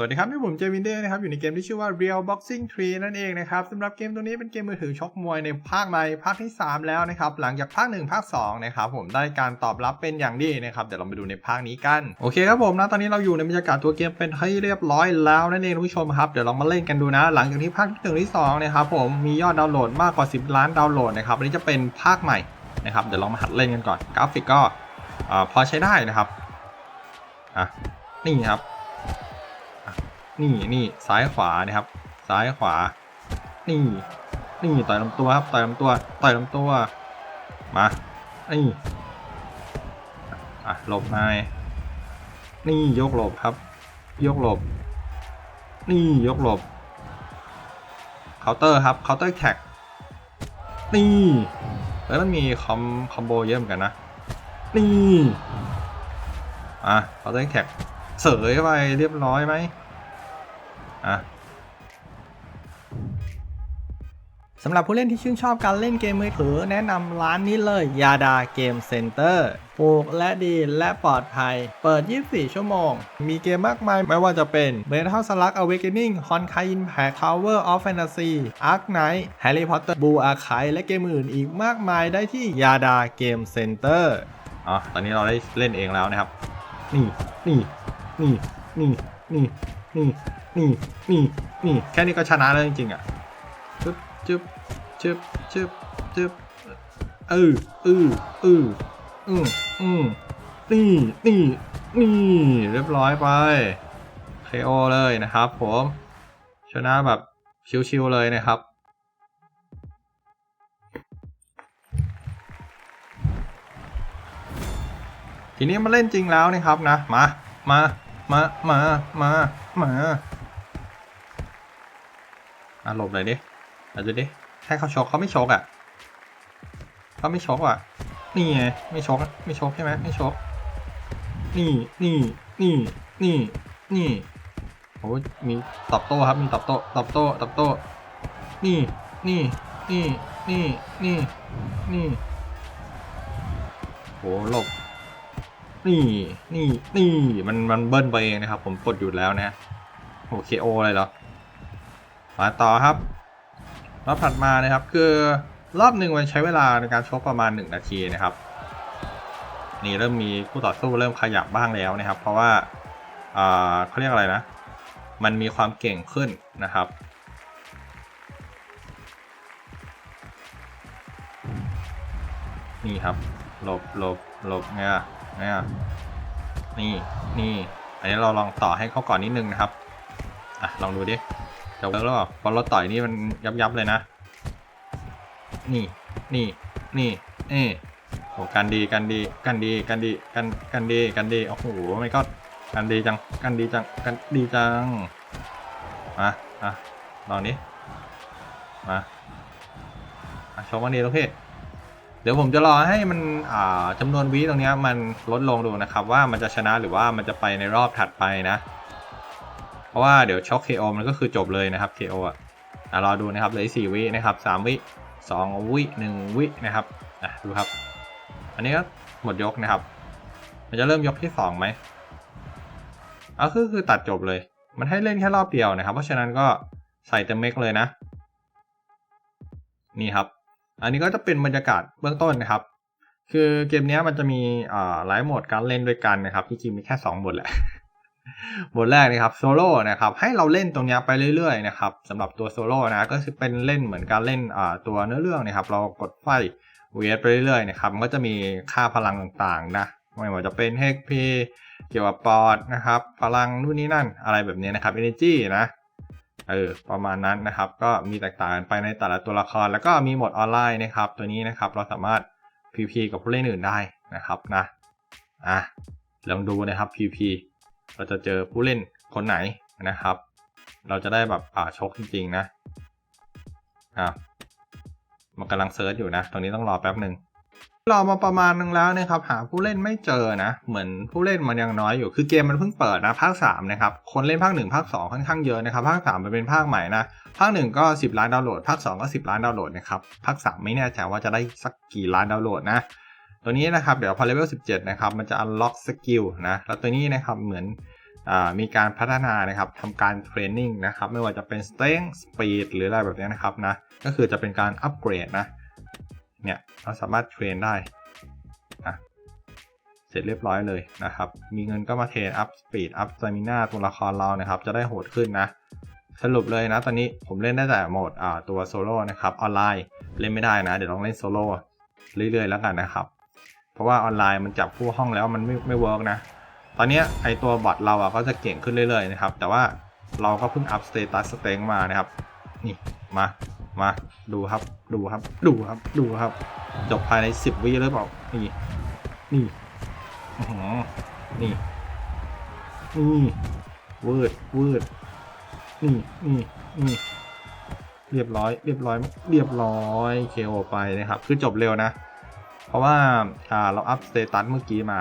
สวัสดีครับนี่ผมเจวินเดอร์นะครับอยู่ในเกมที่ชื่อว่า Real Boxing 3 นั่นเองนะครับสำหรับเกมตัวนี้เป็นเกมมือถือชกมวยในภาคใหม่ภาคที่ 3 แล้วนะครับหลังจากภาค 1 ภาค2นะครับผมได้การตอบรับเป็นอย่างดีนะครับเดี๋ยวเราไปดูในภาคนี้กันโอเคครับผมนะตอนนี้เราอยู่ในบรรยากาศตัวเกมเป็นที่เรียบร้อยแล้วนั่นเองท่านผู้ชมครับเดี๋ยวเรามาเล่นกันดูนะ หลังจากที่ภาคที่หนึ่งที่สองนะครับผมมียอดดาวน์โหลดมากกว่า 10 ล้านดาวน์โหลดนะครับอันนี้จะเป็นภาคใหม่นะครับเดี๋ยวเรามาหัดเล่นกันก่อนกราฟิกก็อ่าพอใช้ได้นะครับอะนี่ครับ นี่นี่ซ้ายขวานะครับ ซ้ายขวา นี่นี่ต่อยลำตัวครับ ต่อยลำตัว ต่อยลำตัว มา นี่ อะ หลบนายนี่ยกหลบครับ ยกหลบ นี่ยกหลบ เคาน์เตอร์ครับ เคาน์เตอร์แท็ก นี่เอ้ยมันมีคอมคอมโบเยอะเหมือนกันนะ นี่ อะ เคาน์เตอร์แท็ก เสยไปเรียบร้อยไหม อะสำหรับผู้เล่นที่ชื่นชอบการเล่นเกมมือถือ แนะนำร้านนี้เลยยาดาเกมเซ็นเตอร์ปลูกและดีและปลอดภัย เปิด 24 ชั่วโมง มีเกมมากมายไม่ว่าจะเป็น Metal Slug Awakening Honkai Impact Tower of Fantasy Ark Knight Harry Potter Blue Archive และเกมอื่นอีกมากมายได้ที่ยาดาเกมเซ็นเตอร์อ๋อตอนนี้เราได้เล่นเองแล้วนะครับ นี่นี่นี่นี่นี่ นี่นี่นี่นี่แค่นี้ก็ชนะแล้วจริงๆอะจึ๊บจึ๊บจึ๊บจึ๊บจึ๊บเออเออเอออืมอืมนี่นี่นี่เรียบร้อยไป KO เลยนะครับผม ชนะแบบชิวๆเลยนะครับ ทีนี้มาเล่นจริงแล้วนะครับนะ มา มา มา มา มา มาอะหลบเลยดิอาดูดิให้เขาชกเขาไม่ชกอะเขาไม่ชกอะ นี่ไง ไม่ชกอะไม่ชกใช่ไหมไม่ชกนี่นี่นี่นี่นี่โอ้มีตอบโต้ครับ มีตอบโต้ ตอบโต้ ตอบโต้ นี่ นี่ นี่ นี่ นี่ นี่ โห หลบ นี่นี่นี่มันมันเบิ้ลไปเองนะครับ ผมกดหยุดแล้วนะโอเคโอเลยเหรอมาต่อครับ รอบถัดมานะครับ คือรอบหนึ่งมันใช้เวลาในการชกประมาณ 1 นาทีนะครับ นี่เริ่มมีผู้ต่อสู้เริ่มขยับบ้างแล้วนะครับ เพราะว่าอ่าเขาเรียกอะไรนะ มันมีความเก่งขึ้นนะครับนี่ครับหลบหลบหลบเนี่ย นี่นี่นี่ อันนี้เราลองต่อให้เขาก่อนนิดนึงนะครับ อะ ลองดูดิจะเวิร์กหรือเปล่าพอเราต่อยนี่มันยับยับเลยนะ นี่ นี่ นี่เอ่โอ้กันดีกันดีกันดีกันดีกันกันดีกันดีโอ้โหไม่ก็กันดีจังกันดีจังกันดีจังมาอะลองนี้มาอะชมวันนี้ลูกพี่ เดี๋ยวผมจะรอให้มันอ่าจำนวนวิตรงนี้มันลดลงดูนะครับ ว่ามันจะชนะหรือว่ามันจะไปในรอบถัดไปนะ เพราะว่าเดี๋ยวช็อก KO มันก็คือจบเลยนะครับ KO อะอะรอดูนะครับเหลือสี่วินะครับสามวิสองวิหนึ่งวินะครับอะดูครับ อันนี้ก็หมดยกนะครับ มันจะเริ่มยกที่สองไหมอะคือคือตัดจบเลย มันให้เล่นแค่รอบเดียวนะครับ เพราะฉะนั้นก็ใส่เต็มเม็กเลยนะ นี่ครับ อันนี้ก็จะเป็นบรรยากาศเบื้องต้นนะครับ คือเกมนี้มันจะมีหลายโหมดการเล่นด้วยกันนะครับจริงๆมีแค่2โหมดแหละโหมดแรกนะครับโซโล่นะครับให้เราเล่นตรงนี้ไปเรื่อยๆนะครับสำหรับตัวโซโล่นะก็คือเป็นเล่นเหมือนการเล่นตัวเนื้อเรื่องนะครับ เรากดไฟเวทไปเรื่อยๆนะครับมันก็จะมีค่าพลังต่างๆนะไม่ว่าจะเป็น HP เกี่ยวกับปอดนะครับ พลังนู่นนี่นั่นอะไรแบบนี้นะครับ Energy นะ เออประมาณนั้นนะครับ ก็มีแตกต่างกันไปในแต่ละตัวละคร แล้วก็มีโหมดออนไลน์นะครับ ตัวนี้นะครับเราสามารถ PP กับผู้เล่นอื่นได้นะครับนะอะลองดูนะครับ PP เราจะเจอผู้เล่นคนไหนนะครับ เราจะได้แบบอ่าชกจริงๆนะอะมันกำลังเซิร์ชอยู่นะ ตรงนี้ต้องรอแป๊บหนึ่ง รอมาประมาณนึงแล้วนะครับหาผู้เล่นไม่เจอนะ เหมือนผู้เล่นมันยังน้อยอยู่คือเกมมันเพิ่งเปิดนะภาค3นะครับคนเล่นภาค1ภาค2ค่อนข้างเยอะนะครับภาค3มันเป็นภาคใหม่นะภาค1ก็ 10 ล้านดาวน์โหลดภาค2ก็ 10 ล้านดาวน์โหลดนะครับภาค3ไม่แน่ใจว่าจะได้สักกี่ล้านดาวน์โหลดนะตัวนี้นะครับเดี๋ยวพอเลเวล17นะครับมันจะ unlock skill นะแล้วตัวนี้นะครับเหมือนอมีการพัฒนานะครับทำการเทรนนิ่งนะครับไม่ว่าจะเป็น strength speed หรืออะไรแบบนี้นะครับนะก็คือจะเป็นการอัปเกรดนะ เนี่ยเราสามารถเทรนได้อะเสร็จเรียบร้อยเลยนะครับ มีเงินก็มาเทรนอัพสปีดอัพส a มิน่าตัวละครเรานะครับ จะได้โหดขึ้นนะ สรุปเลยนะ ตอนนี้ผมเล่นได้แต่โหมดอ่าตัวโซโล่นะครับ ออนไลน์เล่นไม่ได้นะ เดี๋ยวลองเล่นโซโล่เรื่อยๆ แล้วกันนะครับ เพราะว่าออนไลน์มันจับคู่ห้องแล้วมันไม่ไม่เวิร์กนะ ตอนนี้ไอตัวบอทเราอะก็จะเก่งขึ้นเรื่อยๆนะครับ แต่ว่าเราก็เพิ่งอัพสเตตัสสเต็งมานะครับ นี่มา มาดูครับดูครับ ดูครับดูครับ จบภายในสิบวิหรือเปล่านี่นี่อื้อนี่นี่เวืดเวืดนี่นี่นี่เรียบร้อย เรียบร้อย เรียบร้อยเคโอไปนะครับ คือจบเร็วนะ เพราะว่าอ่าเราอัพสเตตัสเมื่อกี้มา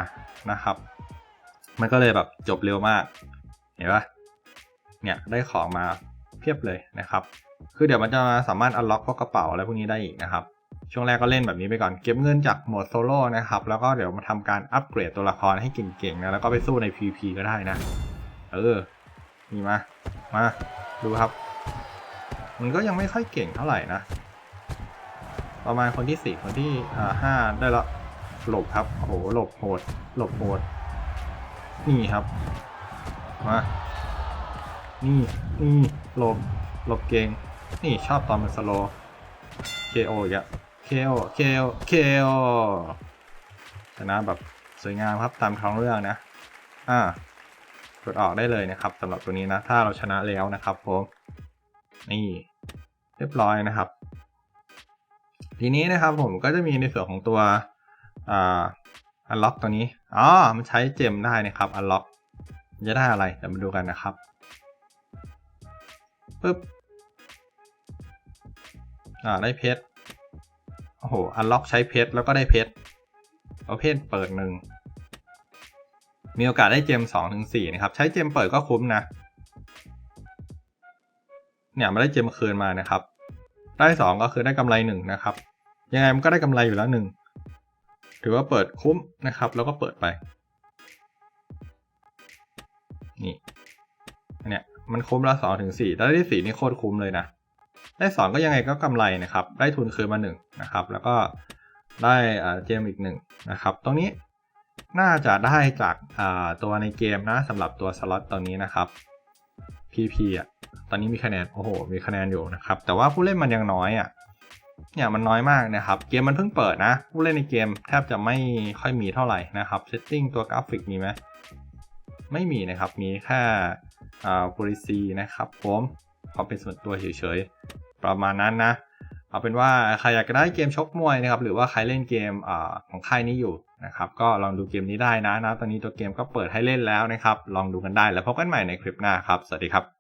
นะครับ มันก็เลยแบบจบเร็วมาก เห็นปะเนี่ยได้ของมาเพียบเลยนะครับ คือเดี๋ยวมันจะสามารถอัลล็อกพวกกระเป๋าอะไรพวกนี้ได้อีกนะครับ ช่วงแรกก็เล่นแบบนี้ไปก่อนเก็บเงินจากโหมดโซโล่นะครับ แล้วก็เดี๋ยวมาทำการอัปเกรดตัวละครให้เก่งๆนะแล้วก็ไปสู้ใน PVP ก็ได้นะ เออนี่มา มาดูครับ มันก็ยังไม่ค่อยเก่งเท่าไหร่นะ ประมาณคนที่สี่คนที่อ่าห้าได้ละหลบครับโอ้โหหลบโหด หลบโหด นี่ครับ มา นี่ นี่ หลบ หลบเก่ง นี่ชอบตอนมันสโล KO อีกอะ KO KO KO ชนะแบบสวยงามครับตามท้องเรื่องนะ อ่ากดออกได้เลยนะครับสำหรับตัวนี้นะ ถ้าเราชนะแล้วนะครับผมนี่เรียบร้อยนะครับ ทีนี้นะครับผมก็จะมีในส่วนของตัวอ่า unlock ตัวนี้อ๋อมันใช้เจมได้นะครับ unlock จะได้อะไรเดี๋ยวมาดูกันนะครับปึ๊บ อ่าได้เพชรโอ้โห unlock ใช้เพชรแล้วก็ได้เพชรประเภทเปิดหนึ่งมีโอกาสได้เจมสองถึงสี่นะครับ ใช้เจมเปิดก็คุ้มนะ เนี่ยมาได้เจมคืนมานะครับ ได้สองก็คือได้กำไรหนึ่งนะครับ ยังไงมันก็ได้กำไรอยู่แล้วหนึ่งถือว่าเปิดคุ้มนะครับ แล้วก็เปิดไป นี่เนี่ยมันคุ้มละสองถึงสี่ได้ที่สี่นี่โคตรคุ้มเลยนะ ได้สองก็ยังไงก็กำไรนะครับ ได้ทุนคืนมาหนึ่งนะครับ แล้วก็ได้เจมอีกหนึ่งนะครับ ตรงนี้น่าจะได้จากตัวในเกมนะสำหรับตัวสล็อตตัวนี้นะครับ PP อะ ตอนนี้มีคะแนน โอ้โห มีคะแนนอยู่นะครับ แต่ว่าผู้เล่นมันยังน้อยอะ เนี่ยมันน้อยมากนะครับ เกมมันเพิ่งเปิดนะ ผู้เล่นในเกมแทบจะไม่ค่อยมีเท่าไหร่นะครับ เซตติ้งตัวกราฟิกมีไหม ไม่มีนะครับ มีแค่อ่า policy นะครับผมเขาเป็นส่วนตัวเฉย ประมาณนั้นนะ เอาเป็นว่าใครอยากได้เกมชกมวยนะครับ หรือว่าใครเล่นเกมอของค่ายนี้อยู่นะครับ ก็ลองดูเกมนี้ได้นะนะ ตอนนี้ตัวเกมก็เปิดให้เล่นแล้วนะครับ ลองดูกันได้แล้วพบกันใหม่ในคลิปหน้าครับ สวัสดีครับ